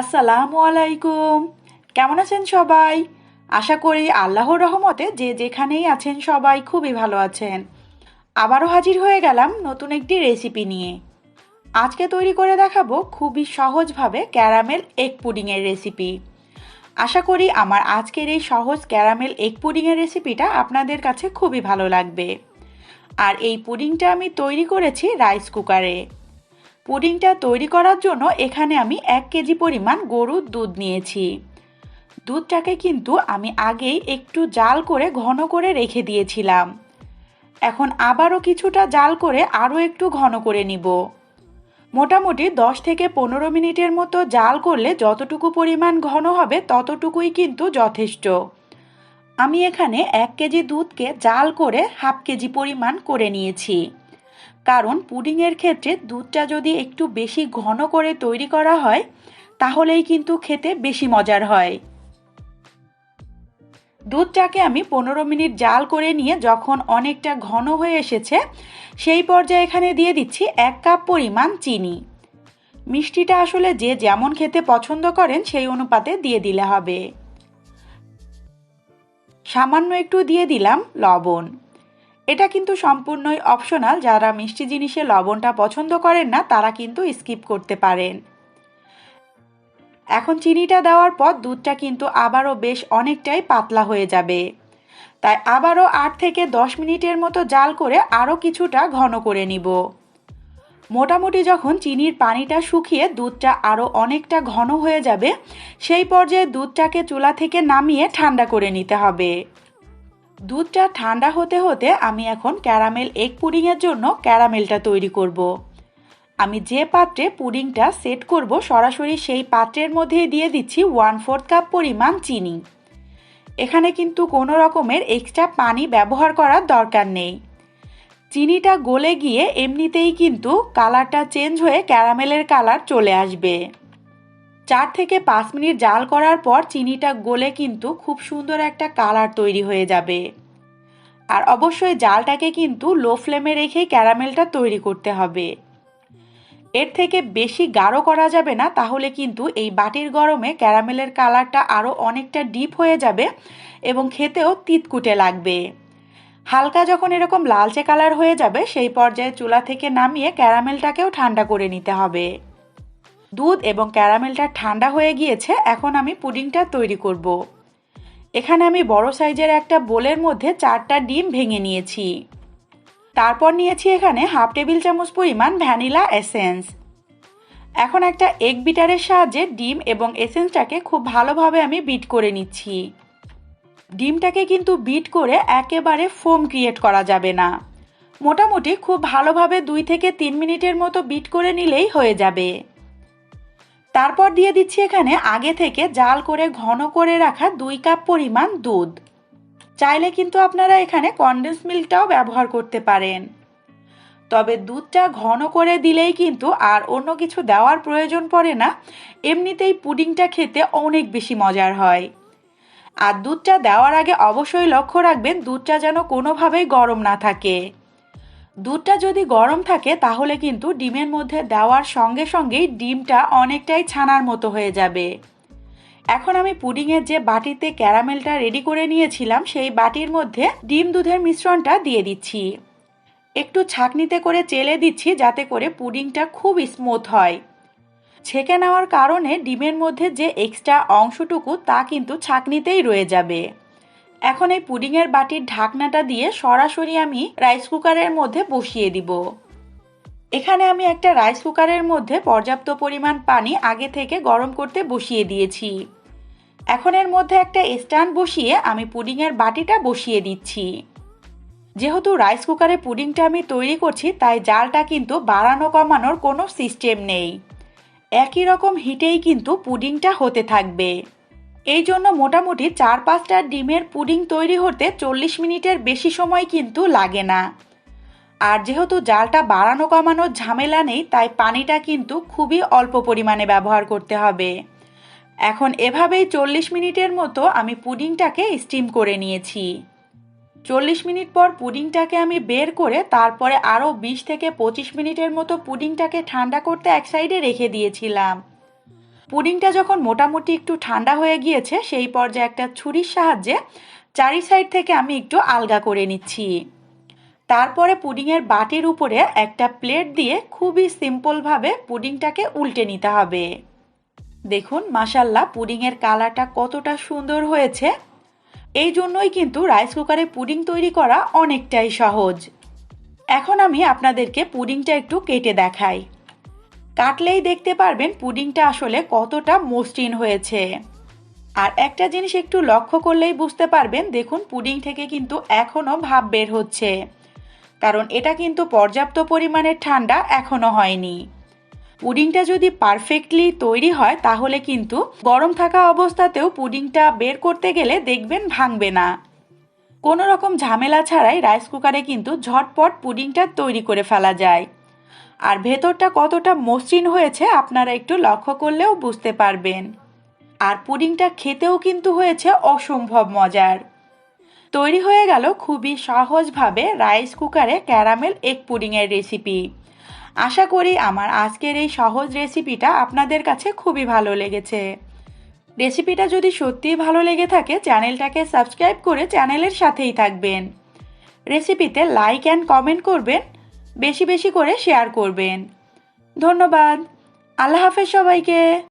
আসসালামু আলাইকুম। কেমন আছেন সবাই? আশা করি আল্লাহর রহমতে যে যেখানেই আছেন সবাই খুবই ভালো আছেন। আবারও হাজির হয়ে গেলাম নতুন একটি রেসিপি নিয়ে। আজকে তৈরি করে দেখাবো খুবই সহজভাবে ক্যারামেল এগ পুডিংয়ের রেসিপি আশা করি আমার আজকের এই সহজ ক্যারামেল এগ পুডিংয়ের রেসিপিটা আপনাদের কাছে খুবই ভালো লাগবে। আর এই পুডিংটা আমি তৈরি করেছি রাইস কুকারে পুডিংটা তৈরি করার জন্য এখানে আমি এক কেজি পরিমাণ গরুর দুধ নিয়েছি। দুধটাকে কিন্তু আমি আগেই একটু জাল করে ঘন করে রেখে দিয়েছিলাম। এখন আবারও কিছুটা জাল করে আরও একটু ঘন করে নিব। মোটামুটি দশ থেকে পনেরো মিনিটের মতো জাল করলে যতটুকু পরিমাণ ঘন হবে ততটুকুই কিন্তু যথেষ্ট। আমি এখানে এক কেজি দুধকে জাল করে হাফ কেজি পরিমাণ করে নিয়েছি। কারণ পুডিংয়ের ক্ষেত্রে দুধটা যদি একটু বেশি ঘন করে তৈরি করা হয়, তাহলেই কিন্তু খেতে বেশি মজার হয়। দুধটাকে আমি পনেরো মিনিট জাল করে নিয়ে যখন অনেকটা ঘন হয়ে এসেছে, সেই পর্যায়ে এখানে দিয়ে দিচ্ছি এক কাপ পরিমাণ চিনি। মিষ্টিটা আসলে যে যেমন খেতে পছন্দ করেন, সেই অনুপাতে দিয়ে দিলে হবে। সামান্য একটু দিয়ে দিলাম লবণ। এটা কিন্তু সম্পূর্ণই অপশনাল যারা মিষ্টি জিনিসে লবণটা পছন্দ করেন না, তারা কিন্তু স্কিপ করতে পারেন। এখন চিনিটা দেওয়ার পর দুধটা কিন্তু আবারও বেশ অনেকটাই পাতলা হয়ে যাবে। তাই আবারও আট থেকে দশ মিনিটের মতো জাল করে আরও কিছুটা ঘন করে নিব। মোটামুটি যখন চিনির পানিটা শুকিয়ে দুধটা আরও অনেকটা ঘন হয়ে যাবে, সেই পর্যায়ে দুধটাকে চুলা থেকে নামিয়ে ঠান্ডা করে নিতে হবে। দুধটা ঠান্ডা হতে হতে আমি এখন ক্যারামেল এগ পুডিংয়ের জন্য ক্যারামেলটা তৈরি করব। আমি যে পাত্রে পুডিংটা সেট করব, সরাসরি সেই পাত্রের মধ্যে দিয়ে দিচ্ছি ওয়ান ফোর্থ কাপ পরিমাণ চিনি। এখানে কিন্তু কোনো রকমের এক্সট্রা পানি ব্যবহার করার দরকার নেই। চিনিটা গলে গিয়ে এমনিতেই কিন্তু কালারটা চেঞ্জ হয়ে ক্যারামেলের কালার চলে আসবে। চার থেকে পাঁচ মিনিট জাল করার পর চিনিটা গলে কিন্তু খুব সুন্দর একটা কালার তৈরি হয়ে যাবে। আর অবশ্যই জালটাকে কিন্তু লো ফ্লেমে রেখেই ক্যারামেলটা তৈরি করতে হবে। এর থেকে বেশি গাঢ় করা যাবে না, তাহলে কিন্তু এই বাটির গরমে ক্যারামেলের কালারটা আরও অনেকটা ডিপ হয়ে যাবে এবং খেতেও তিতকুটে লাগবে। হালকা যখন এরকম লালচে কালার হয়ে যাবে, সেই পর্যায়ে চুলা থেকে নামিয়ে ক্যারামেলটাকেও ঠান্ডা করে নিতে হবে। দুধ এবং ক্যারামেলটা ঠান্ডা হয়ে গিয়েছে, এখন আমি পুডিংটা তৈরি করব। এখানে আমি বড় সাইজের একটা বোলের মধ্যে চারটা ডিম ভেঙে নিয়েছি। তারপর নিয়েছি এখানে হাফ টেবিল চামচ পরিমাণ ভ্যানিলা এসেন্স। এখন একটা এগ বিটারের সাহায্যে ডিম এবং এসেন্সটাকে খুব ভালোভাবে আমি বিট করে নিচ্ছি। ডিমটাকে কিন্তু বিট করে একেবারে ফোম ক্রিয়েট করা যাবে না। মোটামুটি খুব ভালোভাবে দুই থেকে তিন মিনিটের মতো বিট করে নিলেই হয়ে যাবে। তারপর দিয়ে দিচ্ছি এখানে আগে থেকে জাল করে ঘন করে রাখা দুই কাপ পরিমাণ দুধ। চাইলে কিন্তু আপনারা এখানে কন্ডেন্স মিল্কটাও ব্যবহার করতে পারেন। তবে দুধটা ঘন করে দিলেই কিন্তু আর অন্য কিছু দেওয়ার প্রয়োজন পড়ে না। এমনিতেই পুডিংটা খেতে অনেক বেশি মজার হয়। আর দুধটা দেওয়ার আগে অবশ্যই লক্ষ্য রাখবেন দুধটা যেন কোনোভাবেই গরম না থাকে। দুধটা যদি গরম থাকে, তাহলে কিন্তু ডিমের মধ্যে দেওয়ার সঙ্গে সঙ্গেই ডিমটা অনেকটাই ছানার মতো হয়ে যাবে। এখন আমি পুডিংয়ের যে বাটিতে ক্যারামেলটা রেডি করে নিয়েছিলাম, সেই বাটির মধ্যে ডিম দুধের মিশ্রণটা দিয়ে দিচ্ছি। একটু ছাকনিতে করে চেলে দিচ্ছি, যাতে করে পুডিংটা খুব স্মুথ হয়। ছেঁকে নেওয়ার কারণে ডিমের মধ্যে যে এক্সট্রা অংশটুকু, তা কিন্তু ছাকনিতেই রয়ে যাবে। এখন এই পুডিংয়ের বাটির ঢাকনাটা দিয়ে সরাসরি আমি রাইস কুকারের মধ্যে বসিয়ে দিব। এখানে আমি একটা রাইস কুকারের মধ্যে পর্যাপ্ত পরিমাণ পানি আগে থেকে গরম করতে বসিয়ে দিয়েছি। এখন এর মধ্যে একটা স্ট্যান্ড বসিয়ে আমি পুডিংয়ের বাটিটা বসিয়ে দিচ্ছি। যেহেতু রাইস কুকারে পুডিংটা আমি তৈরি করছি, তাই জালটা কিন্তু বাড়ানো কমানোর কোনো সিস্টেম নেই। একই রকম হিটেই কিন্তু পুডিংটা হতে থাকবে। এই জন্য মোটামুটি চার পাঁচটা ডিমের পুডিং তৈরি হতে চল্লিশ মিনিটের বেশি সময় কিন্তু লাগে না। আর যেহেতু জালটা বাড়ানো কমানোর ঝামেলা নেই, তাই পানিটা কিন্তু খুবই অল্প পরিমাণে ব্যবহার করতে হবে। এখন এভাবেই চল্লিশ মিনিটের মতো আমি পুডিংটাকে স্টিম করে নিয়েছি। চল্লিশ মিনিট পর পুডিংটাকে আমি বের করে তারপরে আরও বিশ থেকে পঁচিশ মিনিটের মতো পুডিংটাকে ঠান্ডা করতে এক সাইডে রেখে দিয়েছিলাম। পুডিংটা যখন মোটামুটি একটু ঠান্ডা হয়ে গিয়েছে, সেই পর্যায়ে একটা ছুরির সাহায্যে চারি সাইড থেকে আমি একটু আলগা করে নিচ্ছি। তারপরে পুডিংয়ের বাটির উপরে একটা প্লেট দিয়ে খুবই সিম্পলভাবে পুডিংটাকে উল্টে নিতে হবে। দেখুন মাসাল্লাহ পুডিংয়ের কালারটা কতটা সুন্দর হয়েছে। এই জন্যই কিন্তু রাইস কুকারে পুডিং তৈরি করা অনেকটাই সহজ। এখন আমি আপনাদেরকে পুডিংটা একটু কেটে দেখাই। কাটলেই দেখতে পারবেন পুডিংটা আসলে কতটা মসৃণ হয়েছে। আর একটা জিনিস একটু লক্ষ্য করলেই বুঝতে পারবেন, দেখুন পুডিং থেকে কিন্তু এখনও ভাব বের হচ্ছে। কারণ এটা কিন্তু পর্যাপ্ত পরিমাণের ঠান্ডা এখনও হয়নি। পুডিংটা যদি পারফেক্টলি তৈরি হয়, তাহলে কিন্তু গরম থাকা অবস্থাতেও পুডিংটা বের করতে গেলে দেখবেন ভাঙবে না। কোনো রকম ঝামেলা ছাড়াই রাইস কুকারে কিন্তু ঝটপট পুডিংটা তৈরি করে ফেলা যায়। আর ভেতরটা কতটা মসৃণ হয়েছে আপনারা একটু লক্ষ্য করলেও বুঝতে পারবেন। আর পুডিংটা খেতেও কিন্তু হয়েছে অসম্ভব মজার। তৈরি হয়ে গেল খুবই সহজভাবে রাইস কুকারে ক্যারামেল এগ পুডিংয়ের রেসিপি। আশা করি আমার আজকের এই সহজ রেসিপিটা আপনাদের কাছে খুবই ভালো লেগেছে। রেসিপিটা যদি সত্যিই ভালো লেগে থাকে, চ্যানেলটাকে সাবস্ক্রাইব করে চ্যানেলের সাথেই থাকবেন। রেসিপিতে লাইক অ্যান্ড কমেন্ট করবেন। বেশি বেশি করে শেয়ার করবেন। ধন্যবাদ। আল্লাহ হাফেজ সবাইকে।